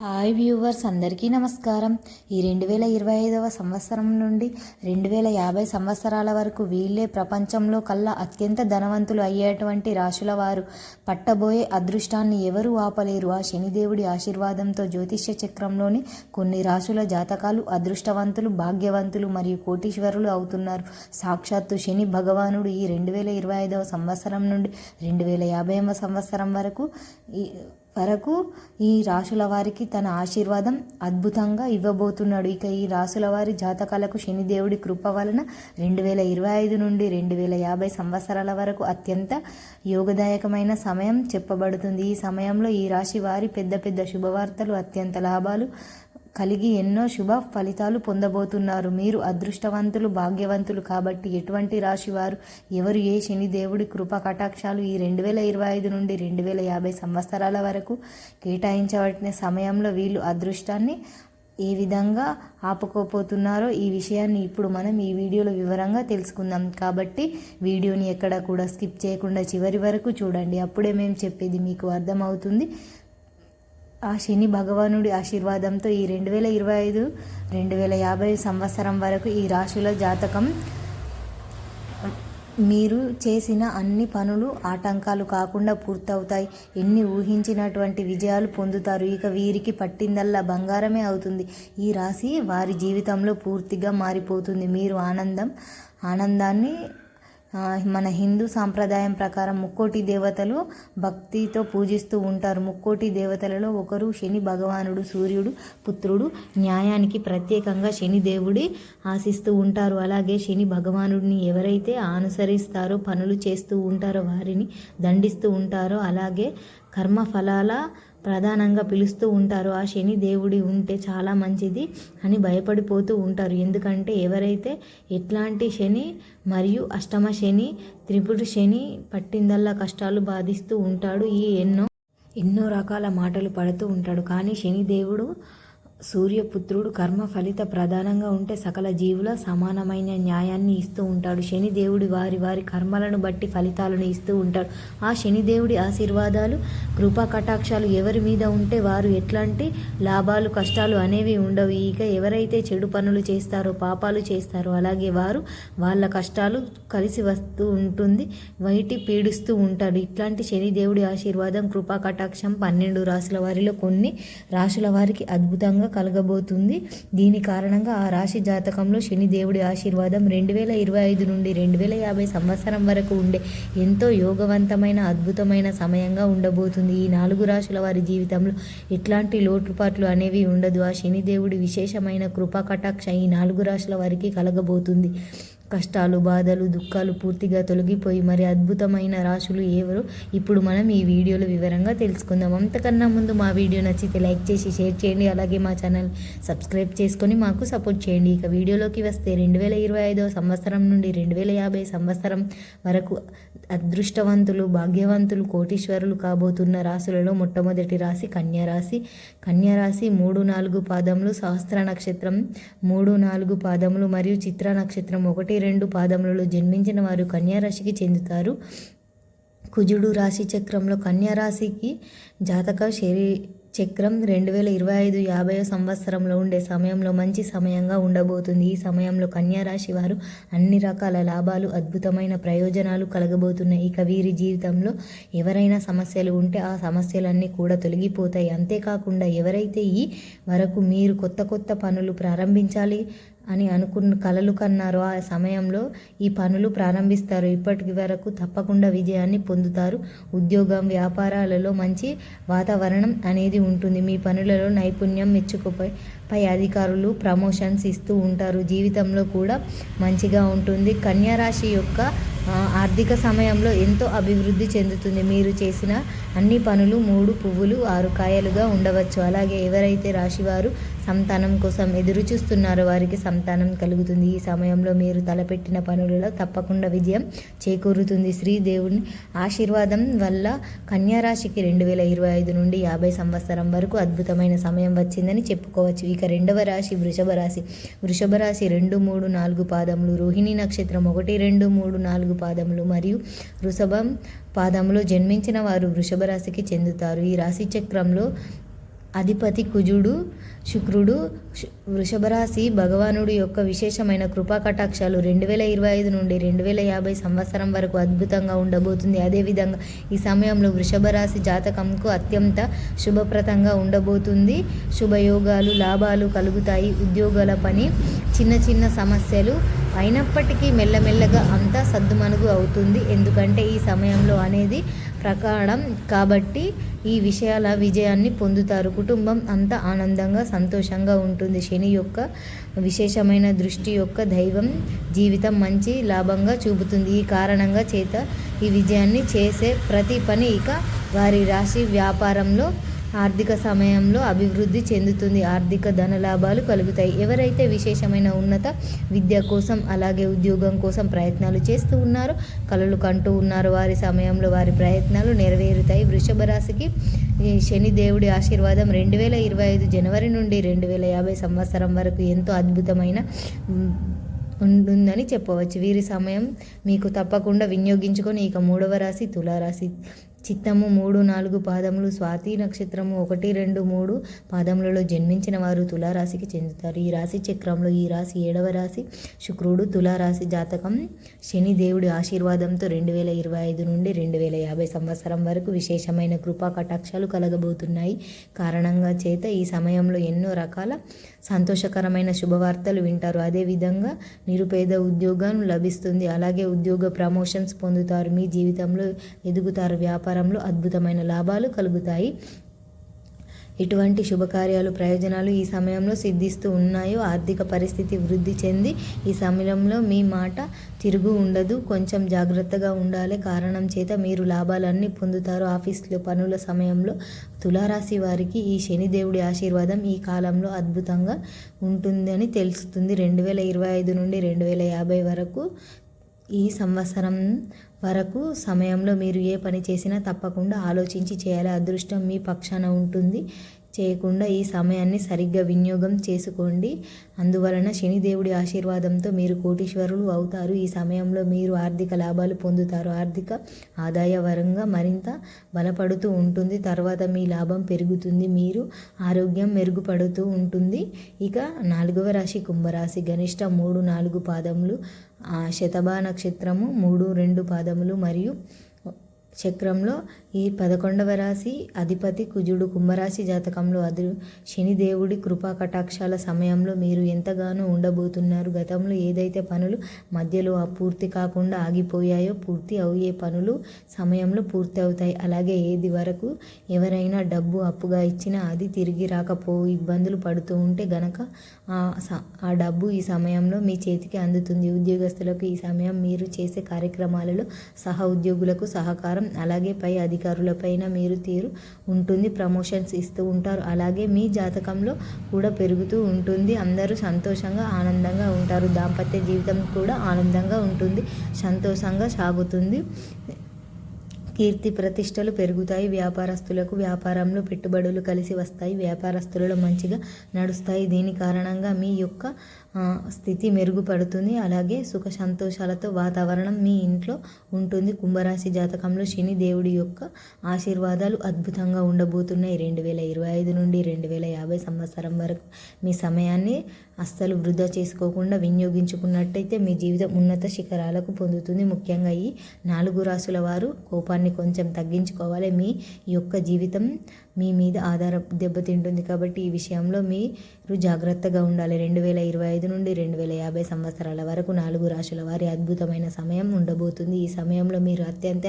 Hi viewers అందరికీ నమస్కారం. ఈ రెండు వేల ఇరవై ఐదవ సంవత్సరం నుండి రెండు వేల యాభై సంవత్సరాల వరకు వీళ్ళే ప్రపంచంలో కల్లా అత్యంత ధనవంతులు అయ్యేటువంటి రాశుల వారు. పట్టబోయే అదృష్టాన్ని ఎవరూ ఆపలేరు. ఆ శనిదేవుడి ఆశీర్వాదంతో జ్యోతిష్య చక్రంలోని కొన్ని రాశుల జాతకాలు అదృష్టవంతులు భాగ్యవంతులు మరియు కోటీశ్వరులు అవుతున్నారు. సాక్షాత్తు శని భగవానుడు ఈ రెండు వేల ఇరవై ఐదవ సంవత్సరం నుండి రెండు వేల యాభైవ సంవత్సరం వరకు ఈ వరకు ఈ రాశుల వారికి తన ఆశీర్వాదం అద్భుతంగా ఇవ్వబోతున్నాడు. ఇక ఈ రాశుల వారి జాతకాలకు శనిదేవుడి కృప వలన రెండు వేల ఇరవై ఐదు నుండి రెండు వేల యాభై సంవత్సరాల వరకు అత్యంత యోగదాయకమైన సమయం చెప్పబడుతుంది. ఈ సమయంలో ఈ రాశి వారి పెద్ద పెద్ద శుభవార్తలు అత్యంత లాభాలు కలిగి ఎన్నో శుభ ఫలితాలు పొందబోతున్నారు. మీరు అదృష్టవంతులు భాగ్యవంతులు కాబట్టి ఎటువంటి రాశివారు ఎవరు ఏ శని దేవుడి కృప కటాక్షాలు ఈ రెండు వేల ఇరవై ఐదు నుండి రెండు వేల యాభై సంవత్సరాల వరకు కేటాయించబడిన సమయంలో వీళ్ళు అదృష్టాన్ని ఏ విధంగా ఆపుకోపోతున్నారో ఈ విషయాన్ని ఇప్పుడు మనం ఈ వీడియోలో వివరంగా తెలుసుకుందాం. కాబట్టి వీడియోని ఎక్కడ కూడా స్కిప్ చేయకుండా చివరి వరకు చూడండి. అప్పుడే మేము చెప్పేది మీకు అర్థమవుతుంది. ఆ శని భగవానుడి ఆశీర్వాదంతో ఈ రెండు వేల ఇరవై ఐదు రెండు వేల యాభై సంవత్సరం వరకు ఈ రాశుల జాతకం. మీరు చేసిన అన్ని పనులు ఆటంకాలు కాకుండా పూర్తవుతాయి. ఎన్ని ఊహించినటువంటి విజయాలు పొందుతారు? ఇక వీరికి పట్టిందల్లా బంగారమే అవుతుంది. ఈ రాశి వారి జీవితంలో పూర్తిగా మారిపోతుంది. మీరు ఆనందం ఆనందాన్ని మన హిందూ సాంప్రదాయం ప్రకారం ముక్కోటి దేవతలు భక్తితో పూజిస్తూ ఉంటారు. ముక్కోటి దేవతలలో ఒకరు శని భగవానుడు సూర్యుడు పుత్రుడు. న్యాయానికి ప్రత్యేకంగా శని దేవుడి ఆశిస్తూ ఉంటారు. అలాగే శని భగవానుడిని ఎవరైతే అనుసరిస్తారో పనులు చేస్తూ ఉంటారో వారిని దండిస్తూ ఉంటారో అలాగే కర్మఫలాల ప్రధానంగా పిలుస్తూ ఉంటారు ఆ శని దేవుడి ఉంటే చాలా మంచిది అని భయపడిపోతూ ఉంటారు. ఎందుకంటే ఎవరైతే ఎట్లాంటి శని మరియు అష్టమ శని త్రిపుడు శని పట్టిందల్లా కష్టాలు బాధిస్తూ ఉంటాడు ఈ ఎన్నో ఎన్నో రకాల మాటలు పడుతూ ఉంటాడు. కానీ శని దేవుడు సూర్యపుత్రుడు కర్మ ఫలిత ప్రధానంగా ఉంటే సకల జీవుల సమానమైన న్యాయాన్ని ఇస్తూ ఉంటాడు. శనిదేవుడి వారి వారి కర్మలను బట్టి ఫలితాలను ఇస్తూ ఉంటాడు. ఆ శనిదేవుడి ఆశీర్వాదాలు కృపా కటాక్షాలు ఎవరి మీద ఉంటే వారు ఎట్లాంటి లాభాలు కష్టాలు అనేవి ఉండవు. ఇక ఎవరైతే చెడు పనులు చేస్తారో పాపాలు చేస్తారో అలాగే వారు వాళ్ళ కష్టాలు కలిసి వస్తూ ఉంటుంది వైటి పీడిస్తూ ఉంటాడు. ఇట్లాంటి శనిదేవుడి ఆశీర్వాదం కృపా కటాక్షం పన్నెండు రాశుల వారిలో కొన్ని రాశుల వారికి అద్భుతంగా ఫలితంగా కలగబోతుంది. దీని కారణంగా ఆ రాశి జాతకంలో శనిదేవుడి ఆశీర్వాదం రెండు వేల ఇరవై ఐదు నుండి రెండు వేల యాభై సంవత్సరం వరకు ఉండే ఎంతో యోగవంతమైన అద్భుతమైన సమయంగా ఉండబోతుంది. ఈ నాలుగు రాశుల వారి జీవితంలో ఎట్లాంటి లోటుపాట్లు అనేవి ఉండదు. ఆ శనిదేవుడి విశేషమైన కృపా కటాక్ష ఈ నాలుగు రాశుల వారికి కలగబోతుంది. కష్టాలు బాధలు దుఃఖాలు పూర్తిగా తొలగిపోయి మరి అద్భుతమైన రాశులు ఎవరు ఇప్పుడు మనం ఈ వీడియోలో వివరంగా తెలుసుకుందాం. అంతకన్నా ముందు మా వీడియో నచ్చితే లైక్ చేసి షేర్ చేయండి. అలాగే మా ఛానల్ సబ్స్క్రైబ్ చేసుకొని మాకు సపోర్ట్ చేయండి. ఇక వీడియోలోకి వస్తే రెండు వేల ఇరవై ఐదవ సంవత్సరం నుండి రెండు వేల యాభై సంవత్సరం వరకు అదృష్టవంతులు భాగ్యవంతులు కోటీశ్వరులు కాబోతున్న రాశులలో మొట్టమొదటి రాశి కన్యారాశి కన్యారాశి మూడు నాలుగు పాదములు సహస్ర నక్షత్రం మూడు నాలుగు పాదములు మరియు చిత్ర నక్షత్రం ఒకటి రెండు పాదములలో జన్మించిన వారు కన్యారాశికి చెందుతారు. కుజుడు రాశి చక్రంలో కన్యారాశికి జాతక శరీ చక్రం రెండు వేల ఇరవై ఐదు యాభై సంవత్సరంలో ఉండే సమయంలో మంచి సమయంగా ఉండబోతుంది. ఈ సమయంలో కన్యారాశి వారు అన్ని రకాల లాభాలు అద్భుతమైన ప్రయోజనాలు కలగబోతున్నాయి. ఇక వీరి జీవితంలో ఎవరైనా సమస్యలు ఉంటే ఆ సమస్యలన్నీ కూడా తొలగిపోతాయి. అంతేకాకుండా ఎవరైతే ఈ వరకు మీరు కొత్త కొత్త పనులు ప్రారంభించాలి అని అనుకున్న కలలు కన్నారు. ఆ సమయంలో ఈ పనులు ప్రారంభిస్తారు. ఇప్పటి వరకు తప్పకుండా విజయాన్ని పొందుతారు. ఉద్యోగం వ్యాపారాలలో మంచి వాతావరణం అనేది ఉంటుంది. మీ పనులలో నైపుణ్యం మెచ్చుకుపై పై అధికారులు ప్రమోషన్స్ ఇస్తూ ఉంటారు. జీవితంలో కూడా మంచిగా ఉంటుంది. కన్యారాశి యొక్క ఆర్థిక సమయంలో ఎంతో అభివృద్ధి చెందుతుంది. మీరు చేసిన అన్ని పనులు మూడు పువ్వులు ఆరు కాయలుగా ఉండవచ్చు. అలాగే ఎవరైతే రాశివారు సంతానం కోసం ఎదురు చూస్తున్నారు. వారికి సంతానం కలుగుతుంది. ఈ సమయంలో మీరు తలపెట్టిన పనులలో తప్పకుండా విజయం చేకూరుతుంది. శ్రీదేవుని ఆశీర్వాదం వల్ల కన్యారాశికి రెండు వేల ఇరవై ఐదు నుండి యాభై సంవత్సరం వరకు అద్భుతమైన సమయం వచ్చిందని చెప్పుకోవచ్చు. ఇక రెండవ రాశి వృషభ రాశి. వృషభ రాశి రెండు మూడు నాలుగు పాదములు రోహిణి నక్షత్రం ఒకటి రెండు మూడు నాలుగు పాదములు మరియు వృషభం పాదములో జన్మించిన వారు వృషభ రాశికి చెందుతారు. ఈ రాశి చక్రంలో అధిపతి కుజుడు శుక్రుడు వృషభరాశి భగవానుడు భగవానుడి యొక్క విశేషమైన కృపా కటాక్షాలు రెండు వేల ఇరవై ఐదు నుండి రెండు వేల యాభై సంవత్సరం వరకు అద్భుతంగా ఉండబోతుంది. అదేవిధంగా ఈ సమయంలో వృషభరాశి జాతకంకు అత్యంత శుభప్రదంగా ఉండబోతుంది. శుభయోగాలు లాభాలు కలుగుతాయి. ఉద్యోగాల పని చిన్న చిన్న సమస్యలు అయినప్పటికీ మెల్లమెల్లగా అంతా సద్దుమణుగు అవుతుంది. ఎందుకంటే ఈ సమయంలో అనేది ప్రకారం కాబట్టి ఈ విషయాల విజయాన్ని పొందుతారు. కుటుంబం అంతా ఆనందంగా సంతోషంగా ఉంటుంది. శని యొక్క విశేషమైన దృష్టి యొక్క దైవం జీవితం మంచి లాభంగా చూపుతుంది. ఈ కారణంగా చేత ఈ విజయాన్ని చేసే ప్రతి పని ఇక వారి రాశి వ్యాపారంలో ఆర్థిక సమయంలో అభివృద్ధి చెందుతుంది. ఆర్థిక ధన లాభాలు కలుగుతాయి. ఎవరైతే విశేషమైన ఉన్నత విద్య కోసం అలాగే ఉద్యోగం కోసం ప్రయత్నాలు చేస్తూ ఉన్నారో కళలు కంటూ ఉన్నారో వారి సమయంలో వారి ప్రయత్నాలు నెరవేరుతాయి. వృషభ రాశికి శని దేవుడి ఆశీర్వాదం రెండు వేల ఇరవై ఐదు జనవరి నుండి రెండు వేల యాభై సంవత్సరం వరకు ఎంతో అద్భుతమైన ఉంటుందని చెప్పవచ్చు. వీరి సమయం మీకు తప్పకుండా వినియోగించుకొని ఇక మూడవ రాశి తులారాశి చిత్తము మూడు నాలుగు పాదములు స్వాతి నక్షత్రము ఒకటి రెండు మూడు పాదములలో జన్మించిన వారు తులారాశికి చెందుతారు. ఈ రాశి చక్రంలో ఈ రాశి ఏడవ రాశి శుక్రుడు తులారాశి జాతకం శని దేవుడి ఆశీర్వాదంతో రెండు వేల ఇరవై ఐదు నుండి రెండు వేల యాభై సంవత్సరం వరకు విశేషమైన కృపా కటాక్షాలు కలగబోతున్నాయి. కారణంగా చేత ఈ సమయంలో ఎన్నో రకాల సంతోషకరమైన శుభవార్తలు వింటారు. అదేవిధంగా నిరుపేద ఉద్యోగం లభిస్తుంది. అలాగే ఉద్యోగ ప్రమోషన్స్ పొందుతారు. మీ జీవితంలో ఎదుగుతారు వ్యాపారంలో అద్భుతమైన లాభాలు కలుగుతాయి. ఎటువంటి శుభకార్యాలు ప్రయోజనాలు ఈ సమయంలో సిద్ధిస్తూ ఉన్నాయో ఆర్థిక పరిస్థితి వృద్ధి చెంది ఈ సమయంలో మీ మాట తిరుగు ఉండదు. కొంచెం జాగ్రత్తగా ఉండాలి కారణం చేత మీరు లాభాలన్నీ పొందుతారు. ఆఫీస్లో పనుల సమయంలో తులారాశి వారికి ఈ శనిదేవుడి ఆశీర్వాదం ఈ కాలంలో అద్భుతంగా ఉంటుందని తెలుస్తుంది. రెండు వేల ఇరవై ఐదు నుండి రెండు వేల యాభై వరకు ఈ సంవత్సరం వరకు సమయంలో మీరు ఏ పని చేసినా తప్పకుండా ఆలోచించి చేయాలి. అదృష్టం మీ పక్షాన ఉంటుంది. చేయకుండా ఈ సమయాన్ని సరిగ్గా వినియోగం చేసుకోండి. అందువలన శనిదేవుడి ఆశీర్వాదంతో మీరు కోటీశ్వరులు అవుతారు. ఈ సమయంలో మీరు ఆర్థిక లాభాలు పొందుతారు. ఆర్థిక ఆదాయ వరంగా మరింత బలపడుతూ ఉంటుంది. తర్వాత మీ లాభం పెరుగుతుంది. మీరు ఆరోగ్యం మెరుగుపడుతూ ఉంటుంది. ఇక నాలుగవ రాశి కుంభరాశి. గనిష్ట మూడు నాలుగు పాదములు శతభా నక్షత్రము మూడు రెండు పాదములు మరియు చక్రంలో ఈ పదకొండవ రాశి అధిపతి కుజుడు కుంభరాశి జాతకంలో అదు శనిదేవుడి కృపా కటాక్షాల సమయంలో మీరు ఎంతగానో ఉండబోతున్నారు. గతంలో ఏదైతే పనులు మధ్యలో అపూర్తి కాకుండా ఆగిపోయాయో పూర్తి అయ్యే పనులు సమయంలో పూర్తి అవుతాయి. అలాగే ఏది వరకు ఎవరైనా డబ్బు అప్పుగా ఇచ్చినా అది తిరిగి రాకపో ఇబ్బందులు పడుతూ ఉంటే గనక ఆ స- ఆ డబ్బు ఈ సమయంలో మీ చేతికి అందుతుంది. ఉద్యోగస్తులకు ఈ సమయం మీరు చేసే కార్యక్రమాలలో సహ ఉద్యోగులకు సహకారం అలాగే పై అధికారులపైన మీరు తీరు ఉంటుంది ప్రమోషన్స్ ఇస్తూ ఉంటారు. అలాగే మీ జాతకంలో కూడా పెరుగుతూ ఉంటుంది. అందరూ సంతోషంగా ఆనందంగా ఉంటారు. దాంపత్య జీవితం కూడా ఆనందంగా ఉంటుంది. సంతోషంగా సాగుతుంది. కీర్తి ప్రతిష్టలు పెరుగుతాయి. వ్యాపారస్తులకు వ్యాపారంలో పెట్టుబడులు కలిసి వస్తాయి. వ్యాపారస్తులలో మంచిగా నడుస్తాయి. దీని కారణంగా మీ యొక్క స్థితి మెరుగుపడుతుంది. అలాగే సుఖ సంతోషాలతో వాతావరణం మీ ఇంట్లో ఉంటుంది. కుంభరాశి జాతకంలో శని దేవుడి యొక్క ఆశీర్వాదాలు అద్భుతంగా ఉండబోతున్నాయి. రెండు వేల ఇరవై ఐదు నుండి రెండు వేల యాభై సంవత్సరం వరకు మీ సమయాన్ని అస్సలు వృధా చేసుకోకుండా వినియోగించుకున్నట్టయితే మీ జీవితం ఉన్నత శిఖరాలకు పొందుతుంది. ముఖ్యంగా ఈ నాలుగు రాసుల వారు కోపాన్ని కొంచెం తగ్గించుకోవాలి. మీ యొక్క జీవితం మీ మీద ఆధార దెబ్బతింటుంది. కాబట్టి ఈ విషయంలో మీరు జాగ్రత్తగా ఉండాలి. రెండు వేల ఇరవై ఐదు నుండి రెండు వేల యాభై సంవత్సరాల వరకు నాలుగు రాశుల వారి అద్భుతమైన సమయం ఉండబోతుంది. ఈ సమయంలో మీరు అత్యంత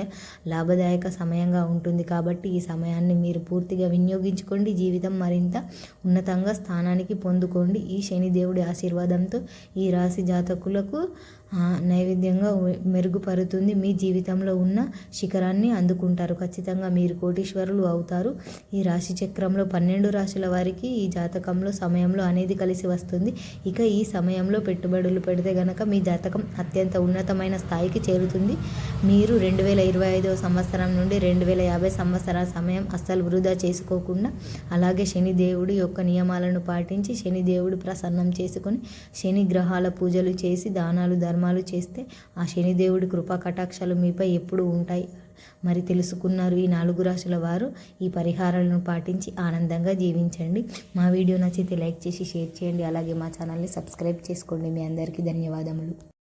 లాభదాయక సమయంగా ఉంటుంది కాబట్టి ఈ సమయాన్ని మీరు పూర్తిగా వినియోగించుకోండి. జీవితం మరింత ఉన్నతంగా స్థానానికి పొందుకోండి. ఈ శనిదేవుడి ఆశీర్వాదంతో ఈ రాశి జాతకులకు నైవేద్యంగా మెరుగుపరుతుంది. మీ జీవితంలో ఉన్న శిఖరాన్ని అందుకుంటారు. ఖచ్చితంగా మీరు కోటీశ్వరులు అవుతారు. ఈ రాశి చక్రంలో పన్నెండు రాశుల వారికి ఈ జాతకంలో సమయంలో అనేది కలిసి వస్తుంది. ఇక ఈ ఈ సమయంలో పెట్టుబడులు పెడితే గనక మీ జాతకం అత్యంత ఉన్నతమైన స్థాయికి చేరుతుంది. మీరు రెండు వేల ఇరవై ఐదవ సంవత్సరం నుండి రెండు వేల యాభై సంవత్సరాల సమయం అస్సలు వృధా చేసుకోకుండా అలాగే శని దేవుడి యొక్క నియమాలను పాటించి శని దేవుడు ప్రసన్నం చేసుకొని శని గ్రహాల పూజలు చేసి దానాలు ధర్మాలు చేస్తే ఆ శనిదేవుడి కృపా కటాక్షాలు మీపై ఎప్పుడు ఉంటాయి. మరి తెలుసుకున్నారు ఈ నాలుగు రాశుల వారు. ఈ పరిహారాలను పాటించి ఆనందంగా జీవించండి. మా వీడియో నచ్చితే లైక్ చేసి షేర్ చేయండి. అలాగే మా ఛానల్ని సబ్స్క్రైబ్ చేసుకోండి. మీ అందరికీ ధన్యవాదములు.